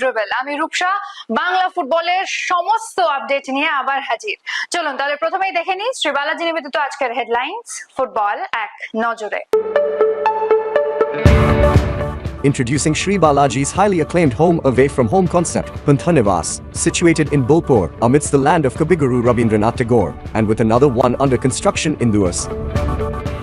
Dribble আমি রূপসা বাংলা ফুটবলের সমস্ত আপডেট নিয়ে আবার হাজির চলুন তাহলে প্রথমেই দেখে নিই শ্রী বালাজি নিবেদিত আজকের হেডলাইন্স ফুটবল এক নজরে Introducing Sri Balaji's highly acclaimed home away from home concept, Panthanivas, situated in Bolpur, amidst the land of Kabiguru Rabindranath Tagore, and with another one under construction in Duas.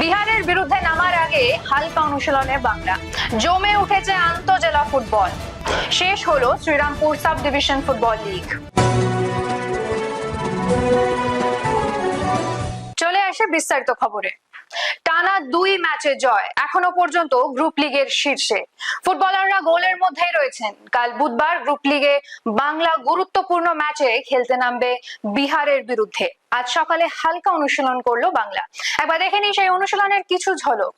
বিহারের বিরুদ্ধে নামার আগে হালকা অনুশীলনে বাংলা। জমে উঠেছে আন্তজেলা ফুটবল। শেষ হলো Srirampur sub division football league. চলে আসে বিস্তারিত খবরে। টানা দুই ম্যাচে জয় এখনও পর্যন্ত গ্রুপ লিগের শীর্ষে ফুটবলাররা গোলের মধ্যেই রয়েছেন কাল বুধবার গ্রুপ লিগে বাংলা গুরুত্বপূর্ণ ম্যাচে খেলতে নামবে বিহারের বিরুদ্ধে আজ সকালে হালকা অনুশীলন করল বাংলা একবার দেখে সেই অনুশীলনের কিছু ঝলক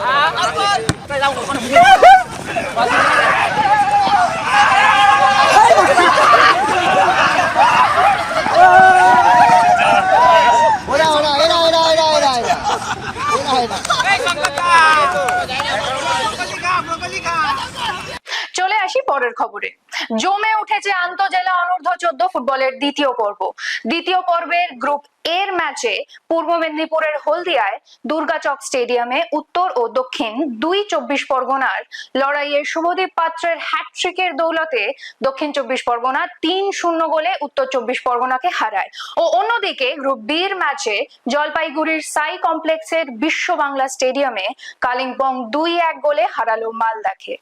À, ông ơi. Tay rau của con không Ở đâu này, đây đây đây পরের খবরে। জমে উঠেছে আন্তজেলা অনূর্ধ্ব চোদ্দ ফুটবলের দ্বিতীয় পর্ব। দ্বিতীয় পর্বের গ্রুপ এর ম্যাচে পূর্ব মেদিনীপুরের হলদিয়ায় দুর্গাচক স্টেডিয়ামে উত্তর ও দক্ষিণ দুই চব্বিশ পরগনার লড়াইয়ে শুভদীপ পাত্রের হ্যাটট্রিকের দৌলতে দক্ষিণ চব্বিশ পরগনা তিন শূন্য গোলে উত্তর চব্বিশ পরগনাকে হারায়। ও অন্যদিকে গ্রুপ বির ম্যাচে জলপাইগুড়ির সাই কমপ্লেক্সের বিশ্ব বাংলা স্টেডিয়ামে কালিম্পং দুই এক গোলে হারালো মালদাকে।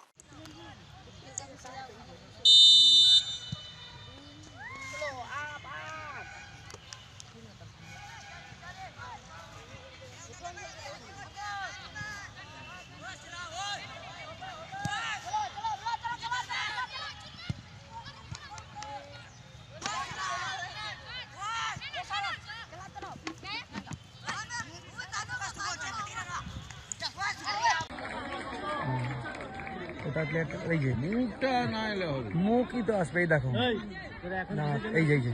ওটা প্লেট এই যে মুখটা না এলে হবে মুখই তো আসবে এই দেখো না এই যে এই যে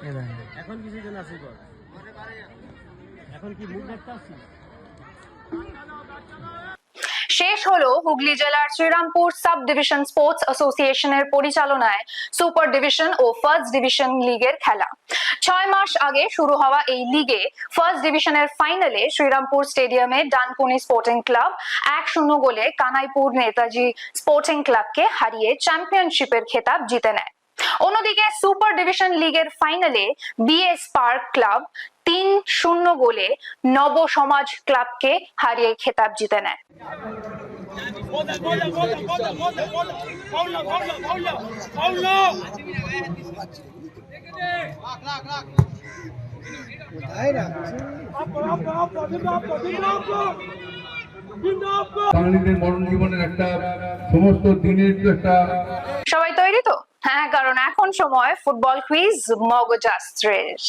এই দেখো এখন কিছু জন আছে কর এখন কি মুখ দেখতে আসছিস? শেষ হলো হুগলি জেলার শ্রীরামপুর সাব ডিভিশন স্পোর্টস অ্যাসোসিয়েশনের পরিচালনায় সুপার ডিভিশন ও ফার্স্ট ডিভিশন লিগের খেলা। ছয় মাস আগে শুরু হওয়া এই লিগে ফার্স্ট ডিভিশনের ফাইনালে শ্রীরামপুর স্টেডিয়ামে ডানকুনি স্পোর্টিং ক্লাব এক শূন্য গোলে কানাইপুর নেতাজি স্পোর্টিং ক্লাবকে হারিয়ে চ্যাম্পিয়নশিপের খেতাব জিতে নেয়। অন্যদিকে সুপার ডিভিশন লিগের ফাইনালে বিএস পার্ক ক্লাব তিন শূন্য গোলে নব সমাজ ক্লাবকে হারিয়ে খেতাব জিতে নেয় বাঙালিদের মরণ জীবনের একটা সমস্ত দিনের একটা সবাই তৈরি তো? হ্যাঁ কারণ এখন সময় ফুটবল কুইজ মগজাস্ত্রের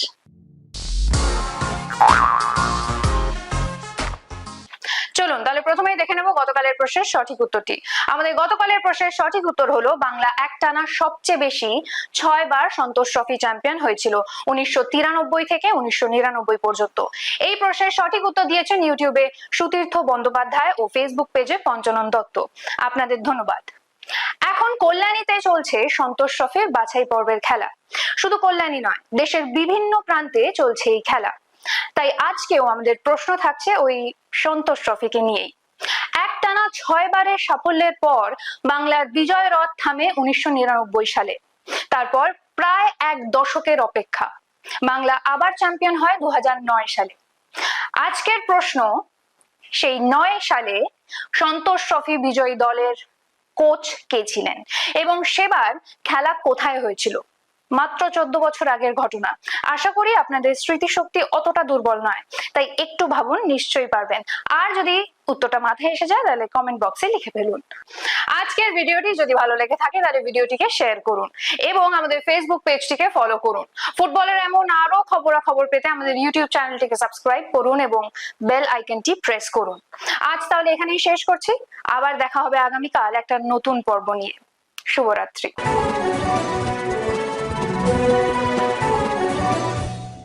চলুন, তাহলে প্রথমেই দেখে নেব গতকালের প্রশ্নের সঠিক উত্তরটি। আমাদের গতকালের প্রশ্নের সঠিক উত্তর হলো, বাংলা একটানা সবচেয়ে বেশি ছয় বার সন্তোষ ট্রফি চ্যাম্পিয়ন হয়েছিল উনিশশো তিরানব্বই থেকে উনিশশো নিরানব্বই পর্যন্ত। এই প্রশ্নের সঠিক উত্তর দিয়েছেন ইউটিউবে সুতীর্থ বন্দ্যোপাধ্যায় ও ফেসবুক পেজে পঞ্চানন দত্ত। আপনাদের ধন্যবাদ। এখন কল্যাণীতে চলছে সন্তোষ ট্রফির বাছাই পর্বের খেলা। শুধু কল্যাণী নয়, দেশের বিভিন্ন প্রান্তে চলছে এই খেলা। তাই আজকেও আমাদের প্রশ্ন থাকছে ওই সন্তোষ ট্রফিকে নিয়েই। একটানা ছয় বারের সাফল্যের পর বাংলার বিজয় রথ থামে উনিশশো নিরানব্বই সালে। তারপর প্রায় এক দশকের অপেক্ষা। বাংলা আবার চ্যাম্পিয়ন হয় দু হাজার নয় সালে। আজকের প্রশ্ন, সেই নয় সালে সন্তোষ ট্রফি বিজয়ী দলের কোচ কে ছিলেন? এবং সেবার খেলা কোথায় হয়েছিল? মাত্র চোদ্দ বছর আগের ঘটনা। আশা করি আপনাদের স্মৃতিশক্তি অতটা দুর্বল নয়। তাই একটু ভাবুন, নিশ্চয়ই পারবেন। আর যদি উত্তরটা মাথায় এসে যায়, তাহলে কমেন্ট বক্সে লিখে ফেলুন। আজকের ভিডিওটি যদি ভালো লেগে থাকে, তাহলে ভিডিওটিকে শেয়ার করুন এবং আমাদের ফেসবুক পেজটিকে ফলো করুন। ফুটবলের এমন আরও খবরাখবর পেতে আমাদের ইউটিউব চ্যানেলটিকে সাবস্ক্রাইব করুন এবং বেল আইকনটি প্রেস করুন। আজ তাহলে এখানেই শেষ করছি। আবার দেখা হবে আগামীকাল একটা নতুন পর্ব নিয়ে। শুভরাত্রি। Música